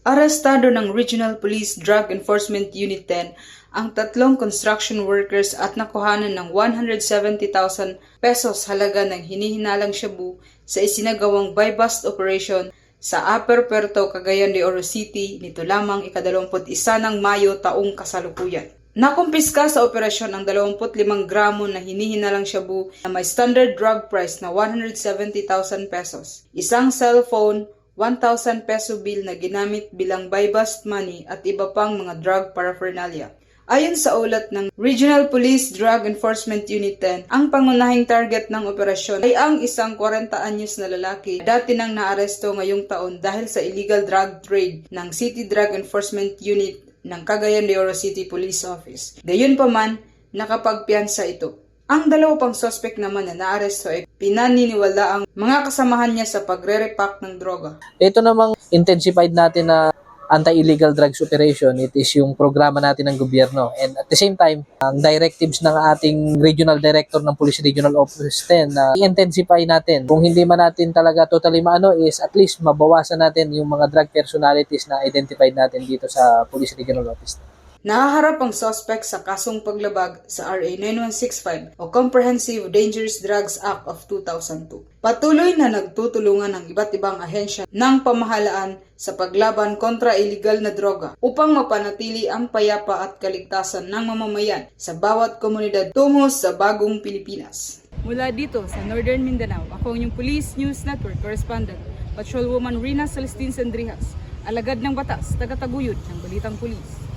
Arestado ng Regional Police Drug Enforcement Unit 10 ang tatlong construction workers at nakuhanan ng 170,000 pesos halaga ng hinihinalang shabu sa isinagawang buy-bust operation sa Upper Puerto, Cagayan de Oro City nito lamang ikadalawamput isa ng Mayo taong kasalukuyan. Nakumpiska sa operasyon ang 25 gramo na hinihinalang shabu na may standard drug price na 170,000 pesos, isang cellphone, 1,000 peso bill na ginamit bilang buy-bust money at iba pang mga drug paraphernalia. Ayon sa ulat ng Regional Police Drug Enforcement Unit 10, ang pangunahing target ng operasyon ay ang isang 40 anyos na lalaki dati nang naaresto ngayong taon dahil sa illegal drug trade ng City Drug Enforcement Unit ng Cagayan de Oro City Police Office. Gayunpaman, nakapagpiansa ito. Ang dalawa pang suspect naman na naaresto ay pinaniniwala ang mga kasamahan niya sa pagre-repack ng droga. Ito namang intensified natin na anti-illegal drugs operation. It is yung programa natin ng gobyerno. And at the same time, ang directives ng ating regional director ng Police Regional Office 10 na i-intensify natin. Kung hindi man natin talaga totally maano is at least mabawasan natin yung mga drug personalities na identified natin dito sa Police Regional Office. Nahaharap ang suspect sa kasong paglabag sa RA 9165 o Comprehensive Dangerous Drugs Act of 2002. Patuloy na nagtutulungan ng iba't ibang ahensya ng pamahalaan sa paglaban kontra iligal na droga upang mapanatili ang payapa at kaligtasan ng mamamayan sa bawat komunidad tungo sa bagong Pilipinas. Mula dito sa Northern Mindanao, ako ang inyong Police News Network Correspondent, Patrolwoman Rina Celestine Sandrijas, alagad ng batas, tagataguyod ng Balitang Pulis.